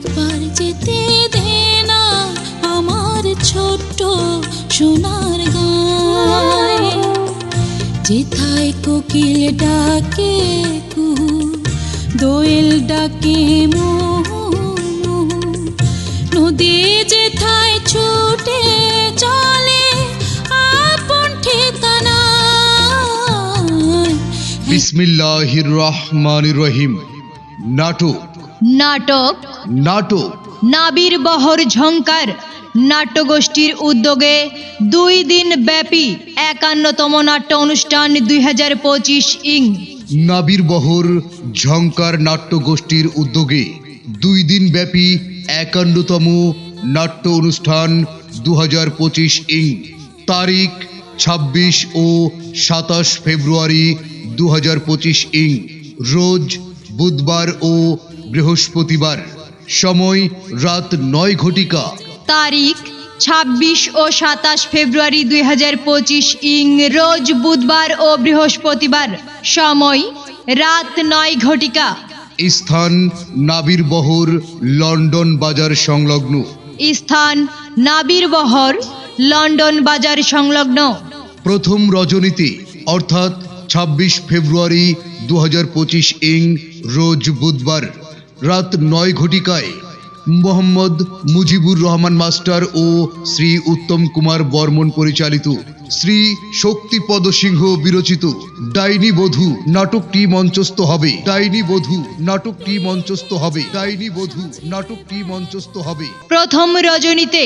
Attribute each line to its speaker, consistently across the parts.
Speaker 1: একবার যেতে দে না আমার ছোট্ট সোনার গায়। যেথায় কোকিল ডাকে কুহু দোয়েল ডাকে নদী যেথায় ছুটে চলে, আপন ঠিকানায়।
Speaker 2: বিসমিল্লাহির রহমানির রহিম। নাটক।
Speaker 3: নাটক।
Speaker 2: নাটক।
Speaker 3: নাবির বহর ঝংকার। নাট্যগোষ্ঠীর উদ্যোগে দুই দিন ব্যাপী একান্নতম নাট্য অনুষ্ঠান দুই হাজার পঁচিশ ইং।
Speaker 2: নাবির বহর ঝংকার নাট্য গোষ্ঠীর উদ্যোগে দুই দিন ব্যাপী একান্নতম নাট্য অনুষ্ঠান দু হাজার পঁচিশ ইং। তারিখ ছাব্বিশ ও সাতাশ ফেব্রুয়ারি দু হাজার পঁচিশ ইং। রোজ বুধবার ও বৃহস্পতিবার সময় রাত নয় ঘটিকা।
Speaker 3: তারিখ ছাব্বিশ ও সাতাশ ফেব্রুয়ারি দুই হাজার পঁচিশ ইং রোজ বুধবার ও বৃহস্পতিবার সময় রাত নয় ঘটিকা।
Speaker 2: স্থান নাবির বহর লন্ডন বাজার সংলগ্ন।
Speaker 3: স্থান নাবির বহর লন্ডন বাজার সংলগ্ন।
Speaker 2: প্রথম রজনীতি অর্থাৎ ছাব্বিশ ফেব্রুয়ারি দু হাজার পঁচিশ ইং রোজ বুধবার। রাত নয় ঘটিকায় মোহাম্মদ মুজিবুর রহমান মাস্টার ও শ্রী উত্তম কুমার বর্মন পরিচালিত শ্রী শক্তিপদ সিংহ বিরচিত ডাইনি বধূ নাটকটি মঞ্চস্থ হবে। ডাইনি বধূ নাটকটি মঞ্চস্থ হবে। ডাইনি বধূ নাটকটি মঞ্চস্থ হবে।
Speaker 3: প্রথম রজনীতে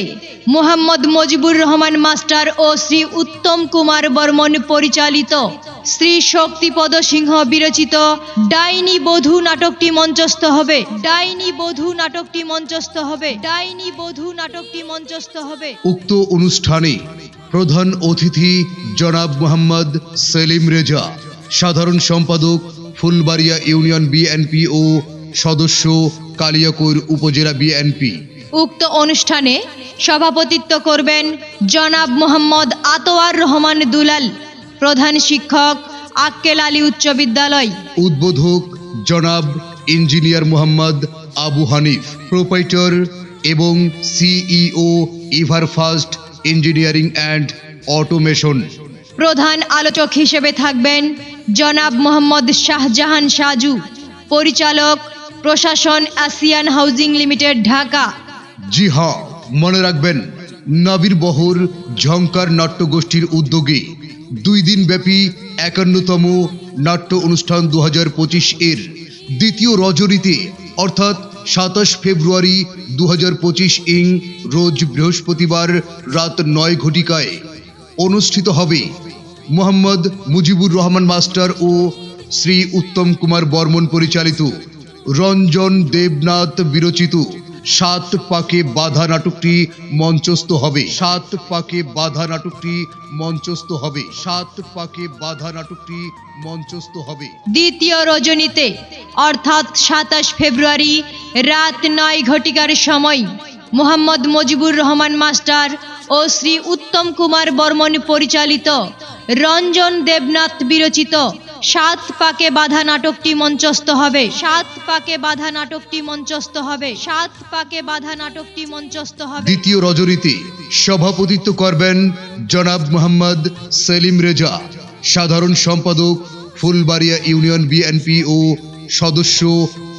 Speaker 3: মোহাম্মদ মজিবুর রহমান মাস্টার ও শ্রী উত্তম কুমার বর্মন পরিচালিত শ্রী শক্তিপদ সিংহ বিরচিত ডাইনি বধূ নাটকটি মঞ্চস্থ হবে। ডাইনি বধূ নাটকটি মঞ্চস্থ হবে। ডাইনি বধূ নাটকটি মঞ্চস্থ হবে।
Speaker 2: উক্ত অনুষ্ঠানে প্রধান অতিথি জনাব মোহাম্মদ সেলিম রেজা সাধারণ সম্পাদক ফুলবাড়িয়া ইউনিয়ন বিএনপি ও সদস্য কালিয়াকৈর উপজেলা বিএনপি।
Speaker 3: উক্ত অনুষ্ঠানে সভাপতিত্ব করবেন জনাব মোহাম্মদ আতোয়ার রহমান দুলাল প্রধান শিক্ষক আক্কেল আলী উচ্চ বিদ্যালয়।
Speaker 2: উদ্বোধক জনাব ইঞ্জিনিয়ার মোহাম্মদ আবু হানিফ প্রোপাইটর এবং CEO Ever Fast Engineering and Automation
Speaker 3: প্রধান আলোচক হিসেবে থাকবেন জনাব মোহাম্মদ শাহজাহান সাজু পরিচালক প্রশাসন আসিয়ান হাউজিং লিমিটেড ঢাকা।
Speaker 2: জি হ্যাঁ মনে রাখবেন নাবির বহর ঝংকার নাট্যগোষ্ঠীর উদ্যোগে দুই দিন ব্যাপী একান্নতম নাট্য অনুষ্ঠান দু হাজার পঁচিশ এর দ্বিতীয় রজনীতে অর্থাৎ সাতাশ ফেব্রুয়ারি দু হাজার পঁচিশ ইং, রোজ বৃহস্পতিবার রাত নয় ঘটিকায় অনুষ্ঠিত হবে মোহাম্মদ মুজিবুর রহমান মাস্টার ও শ্রী উত্তম কুমার বর্মন পরিচালিত রঞ্জন দেবনাথ বিরচিত সাত পাকে বাধা নাটকটি মঞ্চস্থ হবে। সাত পাকে বাধা নাটকটি মঞ্চস্থ হবে। সাত পাকে বাধা নাটকটি মঞ্চস্থ হবে।
Speaker 3: দ্বিতীয় রজনীতে, অর্থাৎ সাতাশ ফেব্রুয়ারি রাত নয় ঘটিকার সময় মোহাম্মদ মজিবুর রহমান মাস্টার ও শ্রী উত্তম কুমার বর্মন পরিচালিত রঞ্জন দেবনাথ বিরচিত সাত পাকে বাধা নাটকটি মঞ্চস্থ হবে। সাত পাকে বাধা নাটকটি মঞ্চস্থ হবে। সাত পাকে বাধা নাটকটি মঞ্চস্থ হবে।
Speaker 2: দ্বিতীয় রজনীতে সভাপতিত্ব করবেন জনাব মোহাম্মদ সেলিম রেজা। সাধারণ সম্পাদক ফুলবাড়িয়া ইউনিয়ন বিএনপি ও সদস্য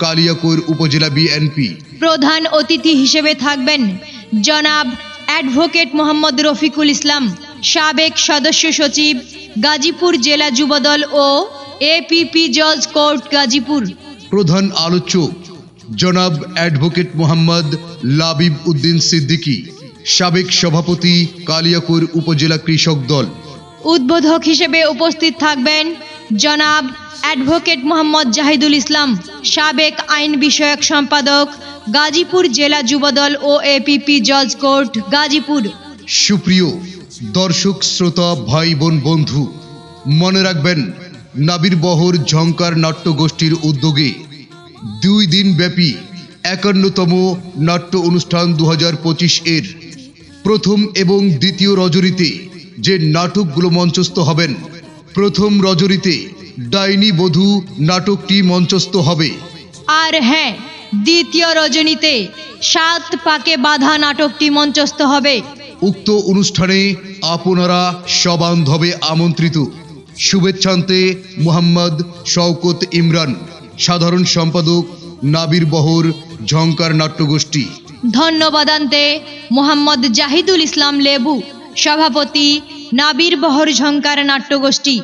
Speaker 2: কালিয়াকৈর উপজেলা বিএনপি
Speaker 3: প্রধান অতিথি হিসেবে থাকবেন জনাব অ্যাডভোকেট মোহাম্মদ রফিকুল ইসলাম সাবেক সদস্য সচিব গাজীপুর জেলা যুবদল ও এপিপি জজ কোর্ট গাজীপুর।
Speaker 2: প্রধান আলোচক জনাব অ্যাডভোকেট মোহাম্মদ লাবিব উদ্দিন সিদ্দিকী সাবেক সভাপতি কালিয়াকৈর উপজেলা কৃষক দল।
Speaker 3: উদ্বোধক হিসেবে উপস্থিত থাকবেন জনাব অ্যাডভোকেট মোহাম্মদ জাহিদুল ইসলাম, সাবেক আইন বিষয়ক সম্পাদক, গাজীপুর জেলা যুবদল ও এপিপি জজ কোর্ট, গাজীপুর।
Speaker 2: সুপ্রিয় দর্শক, শ্রোতা ভাই বোন বন্ধু, মনে রাখবেন, নাবির বহর ঝংকার নাট্য গোষ্ঠীর উদ্যোগে দুই দিন ব্যাপী একান্নতম নাট্য অনুষ্ঠান দু হাজার পঁচিশ এর প্রথম এবং দ্বিতীয় রজনীতে যে নাটকগুলো মঞ্চস্থ হবেন প্রথম রজনীতে ডাইনি বধূ নাটকটি মঞ্চস্থ হবে।
Speaker 3: আর হ্যাঁ দ্বিতীয় রজনীতে সাত পাকে বাধা নাটকটি মঞ্চস্থ হবে।
Speaker 2: উক্ত অনুষ্ঠানে আপনারা সবান্ধবে আমন্ত্রিত। শুভেচ্ছান্তে মোহাম্মদ শওকত ইমরান সাধারণ সম্পাদক নাবির বহর ঝঙ্কার নাট্যগোষ্ঠী।
Speaker 3: ধন্যবাদান্তে মোহাম্মদ জাহিদুল ইসলাম লেবু সভাপতি নাবির বহর ঝঙ্কার নাট্যগোষ্ঠী।